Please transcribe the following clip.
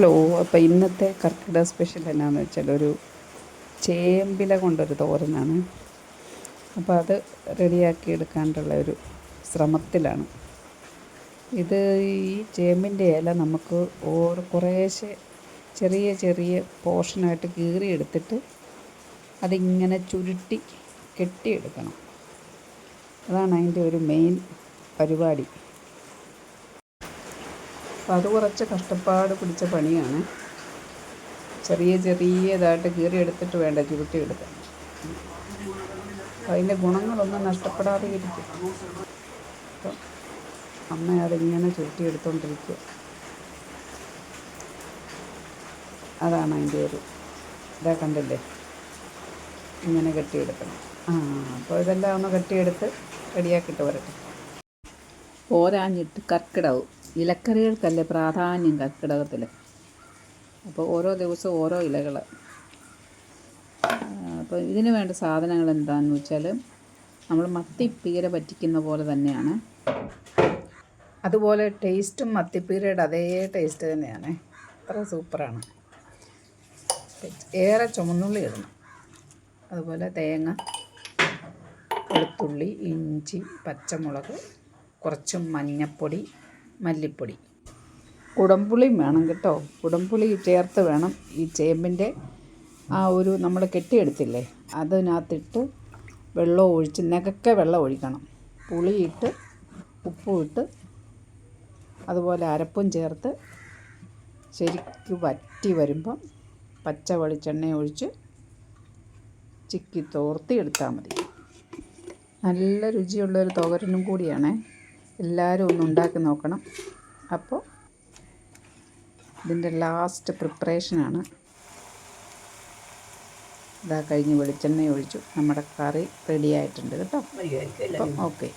Hello അപ്പോൾ ഇന്നത്തെ കർക്കിടക special എന്നാന്ന് വെച്ചാൽ ഒരു ചേമ്പില കൊണ്ടൊരു തോരനാണ്. അപ്പോൾ അത് റെഡിയാക്കി എടുക്കാനുള്ള ഒരു ശ്രമത്തിലാണ്. ഇത് ഈ ചേമ്പിന്റെ ഇല നമുക്ക് ഓരോ കുറേശ്ശെ ചെറിയ ചെറിയ പോർഷനായിട്ട് കീറിയെടുത്തിട്ട് അതിങ്ങനെ ചുരുട്ടി കെട്ടിയെടുക്കണം. അതാണ് അതിന്റെ ഒരു മെയിൻ പരിപാടി. അപ്പം അത് കുറച്ച് കഷ്ടപ്പാട് പിടിച്ച പണിയാണ്. ചെറിയ ചെറിയതായിട്ട് കീറിയെടുത്തിട്ട് വേണ്ട ചുരുട്ടി എടുക്കാൻ. അതിന്റെ ഗുണങ്ങളൊന്നും നഷ്ടപ്പെടാതെ ഇരിക്കും അപ്പം അമ്മ അതിങ്ങനെ ചുരുട്ടിയെടുത്തോണ്ടിരിക്കുക അതാണ് അതിന്റെ ഒരു ഇതാ കണ്ടില്ലേ? ഇങ്ങനെ കെട്ടിയെടുക്കണം. ആ അപ്പോൾ ഇതെല്ലാം ഒന്ന് കെട്ടിയെടുത്ത് റെഡിയാക്കിയിട്ട് വരട്ടെ. പോരാഞ്ഞിട്ട് കർക്കിടവും ഇലക്കറികൾക്കല്ലേ പ്രാധാന്യം കർക്കിടകത്തിൽ അപ്പോൾ ഓരോ ദിവസവും ഓരോ ഇലകൾ അപ്പോൾ ഇതിന് വേണ്ട സാധനങ്ങൾ എന്താണെന്ന് വെച്ചാൽ നമ്മൾ മത്തിപ്പീര പറ്റിക്കുന്ന പോലെ തന്നെയാണ്. അതുപോലെ ടേസ്റ്റും മത്തിപ്പീരയുടെ അതേ ടേസ്റ്റ് തന്നെയാണ്. അത്ര സൂപ്പറാണ്. ഏറെ ചുമന്നുള്ളി ഇടണം. അതുപോലെ തേങ്ങ വെളുത്തുള്ളി ഇഞ്ചി പച്ചമുളക് കുറച്ച് മഞ്ഞൾപ്പൊടി മല്ലിപ്പൊടി. കുടംപുളിയും വേണം കേട്ടോ. കുടംപുളി ചേർത്ത് വേണം. ഈ ചേമ്പിന്റെ ആ ഒരു നമ്മൾ കെട്ടിയെടുത്തില്ലേ അതിനകത്തിട്ട് വെള്ളം ഒഴിച്ച് നികക്കെ വെള്ളം ഒഴിക്കണം. പുളിയിട്ട് ഉപ്പും ഇട്ട് അതുപോലെ അരപ്പും ചേർത്ത് ശരിക്ക് വറ്റി വരുമ്പം പച്ച വെളിച്ചെണ്ണ ഒഴിച്ച് ചിക്കി തോർത്തി എടുത്താൽ മതി. നല്ല രുചിയുള്ളൊരു തോരനും കൂടിയാണേ. എല്ലാവരും ഒന്ന് ഉണ്ടാക്കി നോക്കണം. അപ്പോൾ ഇതിന്റെ ലാസ്റ്റ് പ്രിപ്പറേഷനാണ് ഇതാ കഴിഞ്ഞ് വെളിച്ചെണ്ണ ഒഴിച്ചു. നമ്മുടെ കറി റെഡി ആയിട്ടുണ്ട് കേട്ടോ. അപ്പം ഓക്കെ